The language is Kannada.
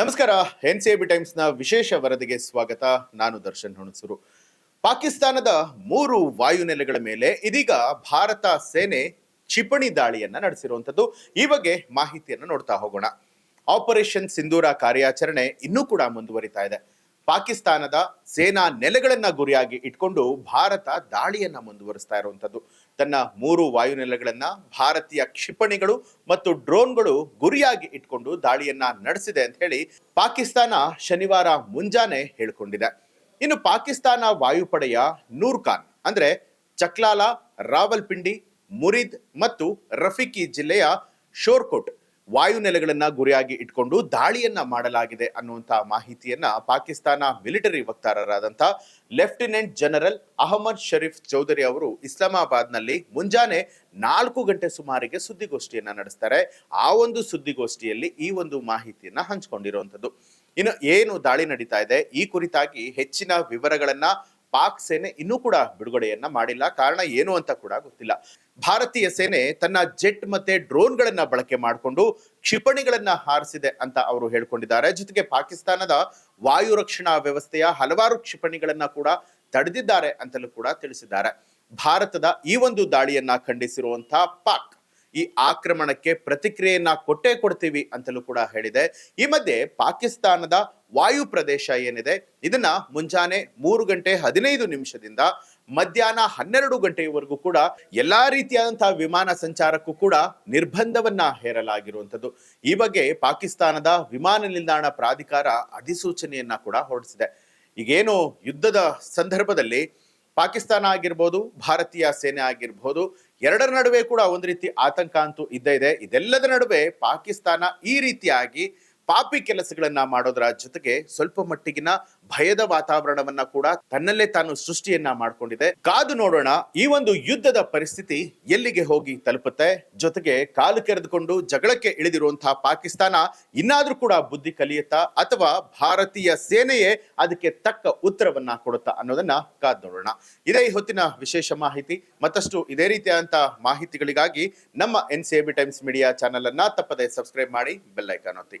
ನಮಸ್ಕಾರ ಎನ್ ಸಿ ಬಿ ಟೈಮ್ಸ್ನ ವಿಶೇಷ ವರದಿಗೆ ಸ್ವಾಗತ. ನಾನು ದರ್ಶನ್ ಹುಣಸೂರು. ಪಾಕಿಸ್ತಾನದ ಮೂರು ವಾಯುನೆಲೆಗಳ ಮೇಲೆ ಇದೀಗ ಭಾರತ ಸೇನೆ ಕ್ಷಿಪಣಿ ದಾಳಿಯನ್ನ ನಡೆಸಿರುವಂಥದ್ದು. ಈ ಬಗ್ಗೆ ಮಾಹಿತಿಯನ್ನು ನೋಡ್ತಾ ಹೋಗೋಣ. ಆಪರೇಷನ್ ಸಿಂಧೂರ ಕಾರ್ಯಾಚರಣೆ ಇನ್ನೂ ಕೂಡ ಮುಂದುವರಿತಾ ಇದೆ. ಪಾಕಿಸ್ತಾನದ ಸೇನಾ ನೆಲೆಗಳನ್ನ ಗುರಿಯಾಗಿ ಇಟ್ಕೊಂಡು ಭಾರತ ದಾಳಿಯನ್ನ ಮುಂದುವರಿಸ್ತಾ ಇರುವಂಥದ್ದು. ತನ್ನ ಮೂರು ವಾಯುನೆಲೆಗಳನ್ನ ಭಾರತೀಯ ಕ್ಷಿಪಣಿಗಳು ಮತ್ತು ಡ್ರೋನ್ಗಳು ಗುರಿಯಾಗಿ ಇಟ್ಕೊಂಡು ದಾಳಿಯನ್ನ ನಡೆಸಿದೆ ಅಂತ ಹೇಳಿ ಪಾಕಿಸ್ತಾನ ಶನಿವಾರ ಮುಂಜಾನೆ ಹೇಳಿಕೊಂಡಿದೆ. ಇನ್ನು ಪಾಕಿಸ್ತಾನ ವಾಯುಪಡೆಯ ನೂರ್ ಖಾನ್ ಅಂದ್ರೆ ಚಕ್ಲಾಲ, ರಾವಲ್ಪಿಂಡಿ, ಮುರಿದ್ ಮತ್ತು ರಫಿಕಿ ಜಿಲ್ಲೆಯ ಶೋರ್ಕೋಟ್ ವಾಯುನೆಲೆಗಳನ್ನ ಗುರಿಯಾಗಿ ಇಟ್ಕೊಂಡು ದಾಳಿಯನ್ನ ಮಾಡಲಾಗಿದೆ ಅನ್ನುವಂತಹ ಮಾಹಿತಿಯನ್ನ ಪಾಕಿಸ್ತಾನ ಮಿಲಿಟರಿ ವಕ್ತಾರರಾದಂಥ ಲೆಫ್ಟಿನೆಂಟ್ ಜನರಲ್ ಅಹಮದ್ ಶರೀಫ್ ಚೌಧರಿ ಅವರು ಇಸ್ಲಾಮಾಬಾದ್ನಲ್ಲಿ ಮುಂಜಾನೆ ನಾಲ್ಕು ಗಂಟೆ ಸುಮಾರಿಗೆ ಸುದ್ದಿಗೋಷ್ಠಿಯನ್ನ ನಡೆಸ್ತಾರೆ. ಆ ಒಂದು ಸುದ್ದಿಗೋಷ್ಠಿಯಲ್ಲಿ ಈ ಒಂದು ಮಾಹಿತಿಯನ್ನ ಹಂಚಿಕೊಂಡಿರುವಂಥದ್ದು ಇನ್ನು ಏನು ದಾಳಿ ನಡೀತಾ ಇದೆ? ಈ ಕುರಿತಾಗಿ ಹೆಚ್ಚಿನ ವಿವರಗಳನ್ನ ಪಾಕ್ ಸೇನೆ ಇನ್ನೂ ಕೂಡ ಬಿಡುಗಡೆಯನ್ನ ಮಾಡಿಲ್ಲ. ಕಾರಣ ಏನು ಅಂತ ಕೂಡ ಗೊತ್ತಿಲ್ಲ. ಭಾರತೀಯ ಸೇನೆ ತನ್ನ ಜೆಟ್ ಮತ್ತೆ ಡ್ರೋನ್ಗಳನ್ನ ಬಳಕೆ ಮಾಡಿಕೊಂಡು ಕ್ಷಿಪಣಿಗಳನ್ನ ಹಾರಿಸಿದೆ ಅಂತ ಅವರು ಹೇಳ್ಕೊಂಡಿದ್ದಾರೆ. ಜೊತೆಗೆ ಪಾಕಿಸ್ತಾನದ ವಾಯು ರಕ್ಷಣಾ ವ್ಯವಸ್ಥೆಯ ಹಲವಾರು ಕ್ಷಿಪಣಿಗಳನ್ನ ಕೂಡ ತಡೆದಿದ್ದಾರೆ ಅಂತಲೂ ಕೂಡ ತಿಳಿಸಿದ್ದಾರೆ. ಭಾರತದ ಈ ಒಂದು ದಾಳಿಯನ್ನ ಖಂಡಿಸಿರುವಂತಹ ಪಾಕ್ ಈ ಆಕ್ರಮಣಕ್ಕೆ ಪ್ರತಿಕ್ರಿಯೆಯನ್ನ ಕೊಟ್ಟೇ ಕೊಡ್ತೀವಿ ಅಂತಲೂ ಕೂಡ ಹೇಳಿದೆ. ಈ ಮಧ್ಯೆ ಪಾಕಿಸ್ತಾನದ ವಾಯು ಪ್ರದೇಶ ಏನಿದೆ, ಇದನ್ನ ಮುಂಜಾನೆ ಮೂರು ಗಂಟೆ ಹದಿನೈದು ನಿಮಿಷದಿಂದ ಮಧ್ಯಾಹ್ನ ಹನ್ನೆರಡು ಗಂಟೆಯವರೆಗೂ ಕೂಡ ಎಲ್ಲಾ ರೀತಿಯಾದಂತಹ ವಿಮಾನ ಸಂಚಾರಕ್ಕೂ ಕೂಡ ನಿರ್ಬಂಧವನ್ನ ಹೇರಲಾಗಿರುವಂಥದ್ದು. ಈ ಬಗ್ಗೆ ಪಾಕಿಸ್ತಾನದ ವಿಮಾನ ನಿಲ್ದಾಣ ಪ್ರಾಧಿಕಾರ ಅಧಿಸೂಚನೆಯನ್ನ ಕೂಡ ಹೊರಡಿಸಿದೆ. ಈಗೇನು ಯುದ್ಧದ ಸಂದರ್ಭದಲ್ಲಿ ಪಾಕಿಸ್ತಾನ ಆಗಿರ್ಬೋದು, ಭಾರತೀಯ ಸೇನೆ ಆಗಿರ್ಬೋದು, ಎರಡರ ನಡುವೆ ಕೂಡ ಒಂದು ರೀತಿ ಆತಂಕ ಅಂತೂ ಇದ್ದೇ ಇದೆ. ಇದೆಲ್ಲದ ನಡುವೆ ಪಾಕಿಸ್ತಾನ ಈ ರೀತಿಯಾಗಿ ಪಾಪಿ ಕೆಲಸಗಳನ್ನ ಮಾಡೋದ್ರ ಜೊತೆಗೆ ಸ್ವಲ್ಪ ಮಟ್ಟಿಗಿನ ಭಯದ ವಾತಾವರಣವನ್ನ ಕೂಡ ತನ್ನಲ್ಲೇ ತಾನು ಸೃಷ್ಟಿಯನ್ನ ಮಾಡಿಕೊಂಡಿದೆ. ಕಾದು ನೋಡೋಣ, ಈ ಒಂದು ಯುದ್ಧದ ಪರಿಸ್ಥಿತಿ ಎಲ್ಲಿಗೆ ಹೋಗಿ ತಲುಪುತ್ತೆ? ಜೊತೆಗೆ ಕಾಲು ಕೆರೆದುಕೊಂಡು ಜಗಳಕ್ಕೆ ಇಳಿದಿರುವಂತಹ ಪಾಕಿಸ್ತಾನ ಇನ್ನಾದ್ರೂ ಕೂಡ ಬುದ್ಧಿ ಕಲಿಯುತ್ತಾ, ಅಥವಾ ಭಾರತೀಯ ಸೇನೆಯೇ ಅದಕ್ಕೆ ತಕ್ಕ ಉತ್ತರವನ್ನ ಕೊಡುತ್ತಾ ಅನ್ನೋದನ್ನ ಕಾದು ನೋಡೋಣ. ಇದೇ ಹೊತ್ತಿನ ವಿಶೇಷ ಮಾಹಿತಿ. ಮತ್ತಷ್ಟು ಇದೇ ರೀತಿಯಾದಂತಹ ಮಾಹಿತಿಗಳಿಗಾಗಿ ನಮ್ಮ N C B times media channel ಅನ್ನ ತಪ್ಪದೆ ಸಬ್ಸ್ಕ್ರೈಬ್ ಮಾಡಿ ಬೆಲ್ ಐಕಾನ್ ಒತ್ತಿ.